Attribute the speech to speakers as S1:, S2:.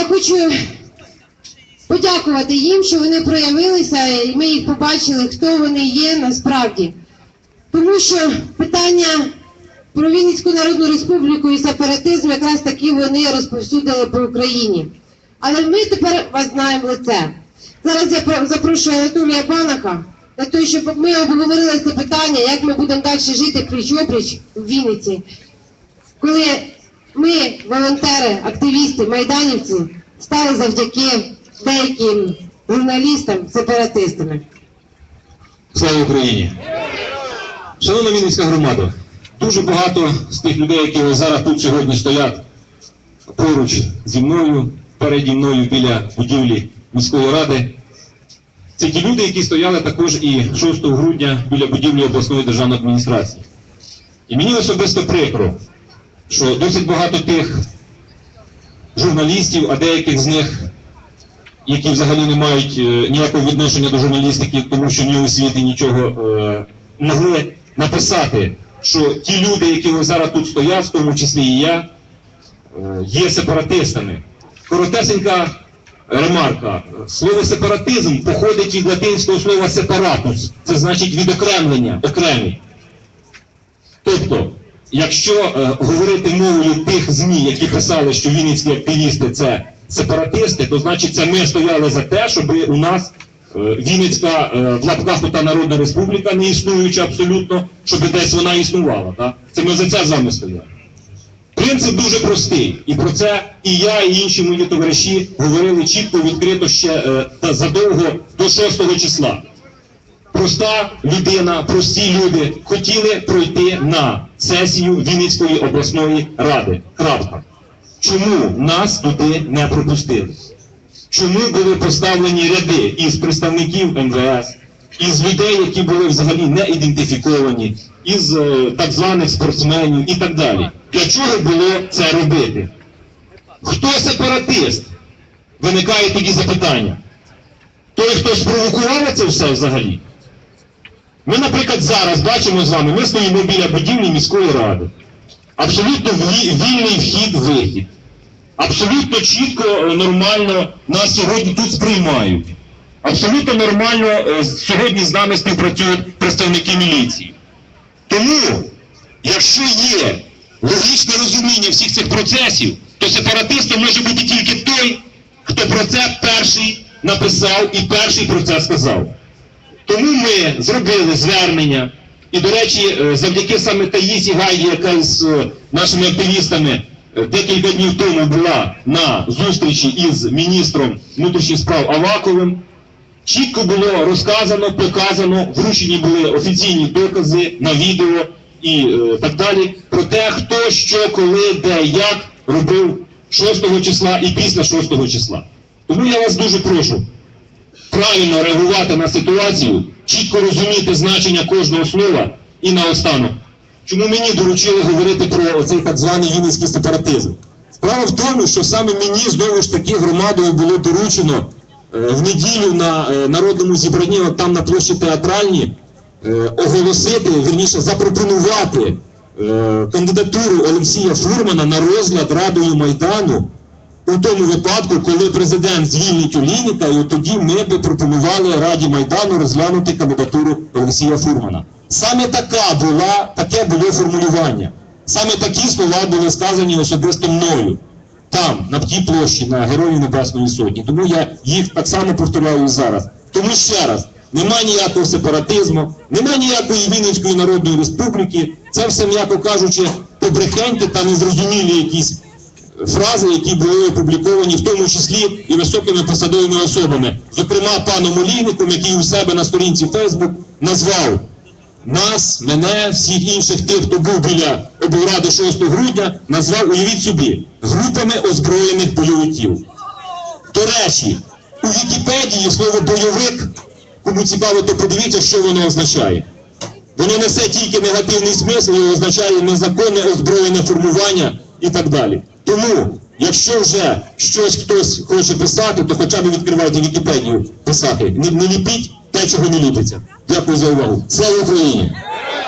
S1: Я хочу подякувати їм, що вони проявилися, і ми їх побачили, хто вони є насправді. Тому що питання про Вінницьку Народну Республіку і сепаратизм якраз таки вони розповсюдили по Україні. Але ми тепер вас знаємо лице. Зараз я запрошую Анатолія Банаха для того, щоб ми обговорили це питання, як ми будемо далі жити пліч-опліч в Вінниці. Коли ми, волонтери, активісти, майданівці, стали завдяки деяким журналістам, сепаратистами.
S2: Слава Україні! Шановна Вінницька громада, дуже багато з тих людей, які зараз тут сьогодні стоять поруч зі мною, переді мною біля будівлі міської ради. Це ті люди, які стояли також і 6 грудня біля будівлі обласної державної адміністрації. І мені особисто прикро, що досить багато тих журналістів, а деяких з них які взагалі не мають е, ніякого відношення до журналістики, тому що ні освіти, нічого е, могли написати, що ті люди, які зараз тут стоять, в тому числі і я, е, є сепаратистами. Коротесенька ремарка. Слово сепаратизм походить від латинського слова сепаратус. Це значить відокремлення, окремі. Тобто, якщо е, говорити мовою тих ЗМІ, які писали, що вінницькі активісти це сепаратисти, то значить це ми стояли за те, щоб у нас е, Вінницька е, в лапках та Народна Республіка, не існуюча абсолютно, щоб десь вона існувала. Так? Це ми за це з вами стояли. Принцип дуже простий, і про це і я, і інші мої товариші говорили чітко, відкрито ще е, задовго до 6 числа проста людина, прості люди хотіли пройти на сесію Вінницької обласної ради. Крапка. Чому нас туди не пропустили? Чому були поставлені ряди із представників МВС, із людей, які були взагалі не ідентифіковані, із е, так званих спортсменів і так далі? Для чого було це робити? Хто сепаратист? Виникає тоді запитання. Той, хто спровокував це все взагалі? Ми, наприклад, зараз бачимо з вами, ми стоїмо біля будівлі міської ради. Абсолютно вільний вхід-вихід. Абсолютно чітко, е, нормально нас сьогодні тут сприймають. Абсолютно нормально е, сьогодні з нами співпрацюють представники міліції. Тому, якщо є логічне розуміння всіх цих процесів, то сепаратистом може бути тільки той, хто про це перший написав і перший про це сказав. Тому ми зробили звернення. І, до речі, е, завдяки саме Таїсі Гайді, яка з е, нашими активістами е, декілька днів тому була на зустрічі із міністром внутрішніх справ Аваковим, чітко було розказано, показано, вручені були офіційні докази на відео і так далі про те, хто що, коли, де, як робив 6 числа і після 6 числа. Тому я вас дуже прошу правильно реагувати на ситуацію, чітко розуміти значення кожного слова і наостанок. Чому мені доручили говорити про цей так званий вінницький сепаратизм? Справа в тому, що саме мені знову ж таки громадою було доручено е, в неділю на е, народному зібранні, там на площі театральній, е, оголосити, вірніше, запропонувати кандидатуру Олексія Фурмана на розгляд Радою Майдану у тому випадку, коли президент звільнить Олійника, і от тоді ми би пропонували Раді Майдану розглянути кандидатуру Олексія Фурмана. Саме така була, таке було формулювання. Саме такі слова були сказані особисто мною. Там, на тій площі, на Героїв Небесної Сотні. Тому я їх так само повторяю зараз. Тому ще раз, нема ніякого сепаратизму, нема ніякої Вінницької Народної Республіки. Це все, м'яко кажучи, побрехеньки та незрозумілі якісь фрази, які були опубліковані, в тому числі і високими посадовими особами, зокрема паном Олійником, який у себе на сторінці Фейсбук назвав нас, мене, всіх інших тих, хто був біля облради 6 грудня, назвав, уявіть собі, групами озброєних бойовиків. До речі, у Вікіпедії слово бойовик, кому цікаво, то подивіться, що воно означає. Воно несе тільки негативний смисл і означає незаконне озброєне формування і так далі. Тому, якщо вже щось хтось хоче писати, то хоча б відкривайте Вікіпедію писати. Не, не ліпіть те, чого не ліпиться. Дякую за увагу. Слава Україні!